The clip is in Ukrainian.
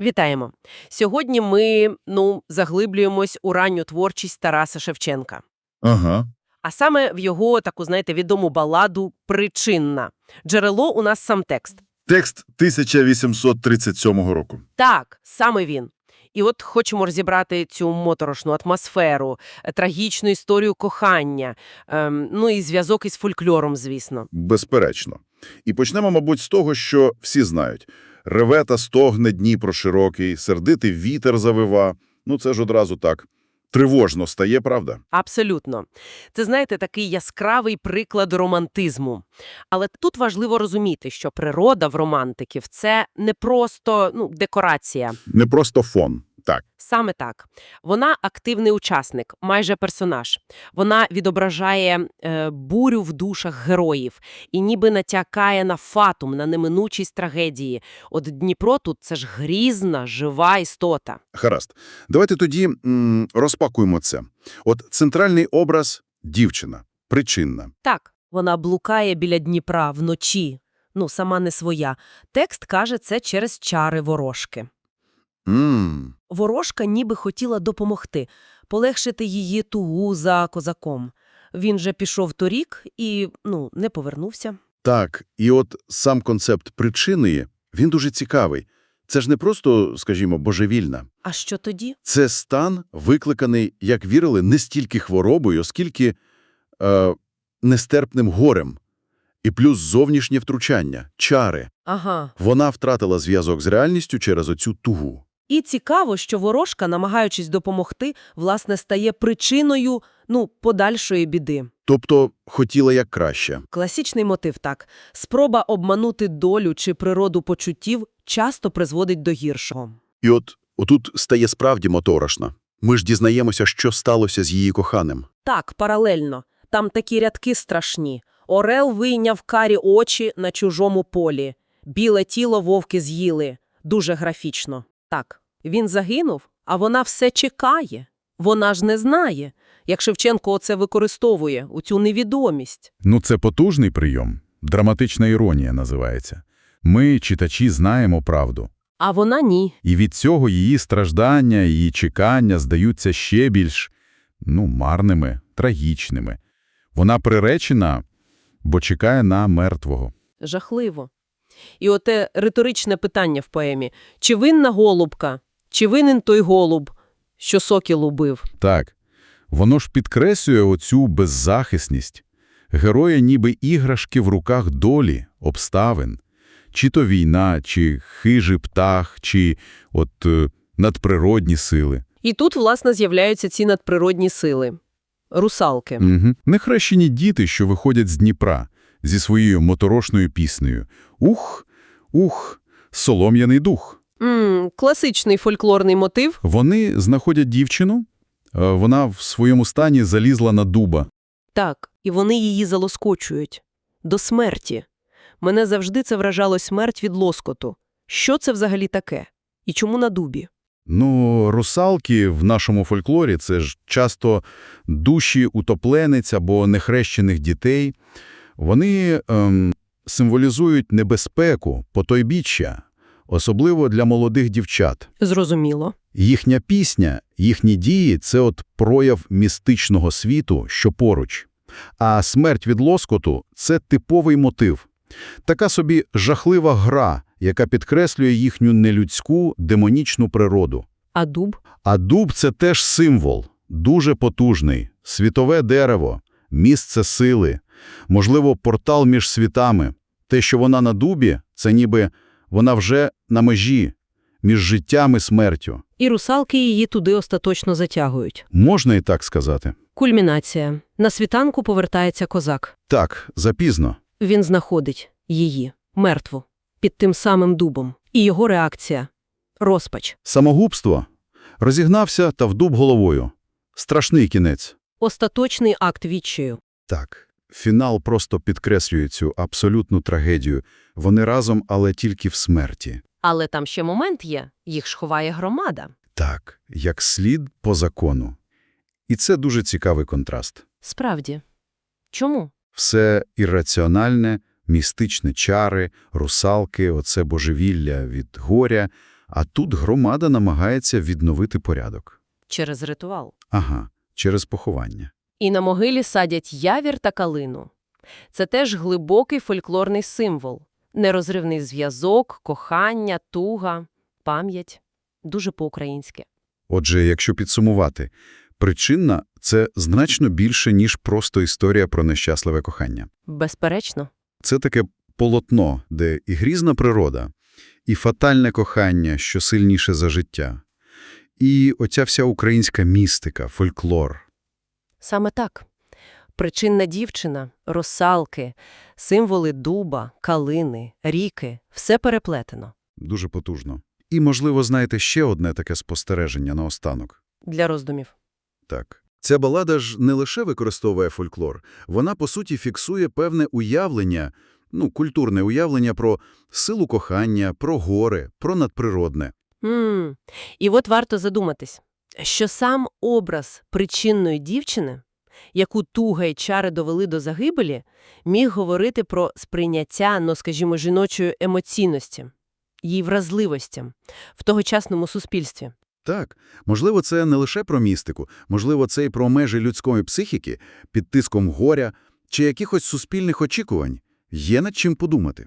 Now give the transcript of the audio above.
Вітаємо! Сьогодні ми, ну, заглиблюємось у ранню творчість Тараса Шевченка. Ага. А саме в його таку, знаєте, відому баладу «Причинна». Джерело у нас сам текст. Текст 1837 року. Так, саме він. І от хочемо розібрати цю моторошну атмосферу, е, трагічну історію кохання, ем, ну і зв'язок із фольклором, звісно. Безперечно. І почнемо, мабуть, з того, що всі знають. Реве та стогне Дніпро широкий, сердитий вітер завива. Ну, це ж одразу так. Тривожно стає, правда? Абсолютно. Це, знаєте, такий яскравий приклад романтизму. Але тут важливо розуміти, що природа в романтиків – це не просто ну, декорація. Не просто фон. Так. Саме так. Вона активний учасник, майже персонаж. Вона відображає е, бурю в душах героїв і ніби натякає на фатум, на неминучість трагедії. От Дніпро тут – це ж грізна, жива істота. Гаразд. Давайте тоді м, розпакуємо це. От центральний образ – дівчина, причинна. Так, вона блукає біля Дніпра вночі. Ну, сама не своя. Текст каже це через чари ворожки. М, Ворожка ніби хотіла допомогти, полегшити її тугу за козаком. Він же пішов торік і, ну, не повернувся. Так, і от сам концепт причинної, він дуже цікавий. Це ж не просто, скажімо, божевільна. А що тоді? Це стан, викликаний, як вірили, не стільки хворобою, оскільки е, нестерпним горем. І плюс зовнішнє втручання, чари. Ага. Вона втратила зв'язок з реальністю через оцю тугу. І цікаво, що ворожка, намагаючись допомогти, власне, стає причиною, ну, подальшої біди. Тобто хотіла як краще. Класичний мотив так. Спроба обманути долю чи природу почуттів часто призводить до гіршого. І от отут стає справді моторошна. Ми ж дізнаємося, що сталося з її коханим. Так, паралельно. Там такі рядки страшні. Орел вийняв карі очі на чужому полі. Біле тіло вовки з'їли. Дуже графічно. Так, він загинув, а вона все чекає. Вона ж не знає, як Шевченко оце використовує, у цю невідомість. Ну, це потужний прийом. Драматична іронія називається. Ми, читачі, знаємо правду. А вона ні. І від цього її страждання, її чекання здаються ще більш, ну, марними, трагічними. Вона приречена, бо чекає на мертвого. Жахливо. І оте риторичне питання в поемі. Чи винна голубка? Чи винен той голуб, що сокіл убив? Так, воно ж підкреслює оцю беззахисність. Герої ніби іграшки в руках долі, обставин. Чи то війна, чи хижий птах, чи от е, надприродні сили. І тут, власне, з'являються ці надприродні сили. Русалки. Угу. Нехрещені діти, що виходять з Дніпра зі своєю моторошною піснею. Ух, ух, солом'яний дух. М, класичний фольклорний мотив. Вони знаходять дівчину, е, вона в своєму стані залізла на дуба. Так, і вони її залоскочують. До смерті. Мене завжди це вражало смерть від лоскоту. Що це взагалі таке? І чому на дубі? Ну, русалки в нашому фольклорі – це ж часто душі утопленець або нехрещених дітей. Вони ем, символізують небезпеку, потойбіччя, особливо для молодих дівчат. Зрозуміло. Їхня пісня, їхні дії – це от прояв містичного світу, що поруч. А смерть від лоскоту – це типовий мотив. Така собі жахлива гра, яка підкреслює їхню нелюдську, демонічну природу. А дуб? А дуб – це теж символ, дуже потужний, світове дерево, місце сили, можливо, портал між світами. Те, що вона на дубі – це ніби вона вже на межі, між життям і смертю. І русалки її туди остаточно затягують. Можна і так сказати. Кульмінація. На світанку повертається козак. Так, запізно. Він знаходить її, мертву, під тим самим дубом. І його реакція – розпач. Самогубство. Розігнався та в дуб головою. Страшний кінець. Остаточний акт відчаю. Так, фінал просто підкреслює цю абсолютну трагедію. Вони разом, але тільки в смерті. Але там ще момент є. Їх ж ховає громада. Так, як слід по закону. І це дуже цікавий контраст. Справді. Чому? Все ірраціональне, містичне чари, русалки, оце божевілля від горя, А тут громада намагається відновити порядок. Через ритуал. Ага, через поховання. І на могилі садять явір та калину. Це теж глибокий фольклорний символ. Нерозривний зв'язок, кохання, туга, пам'ять. Дуже по-українськи. Отже, якщо підсумувати, причинна – це значно більше, ніж просто історія про нещасливе кохання. Безперечно. Це таке полотно, де і грізна природа, і фатальне кохання, що сильніше за життя, і оця вся українська містика, фольклор. Саме так. Причинна дівчина, росалки, символи дуба, калини, ріки – все переплетено. Дуже потужно. І, можливо, знаєте ще одне таке спостереження наостанок. Для роздумів. Так. Ця балада ж не лише використовує фольклор, вона, по суті, фіксує певне уявлення, ну, культурне уявлення про силу кохання, про гори, про надприродне. М. І от варто задуматись, що сам образ причинної дівчини, яку туга й чари довели до загибелі, міг говорити про сприйняття, ну, скажімо, жіночої емоційності, її вразливості в тогочасному суспільстві. Так, можливо, це не лише про містику, можливо, це і про межі людської психіки, під тиском горя чи якихось суспільних очікувань. Є над чим подумати.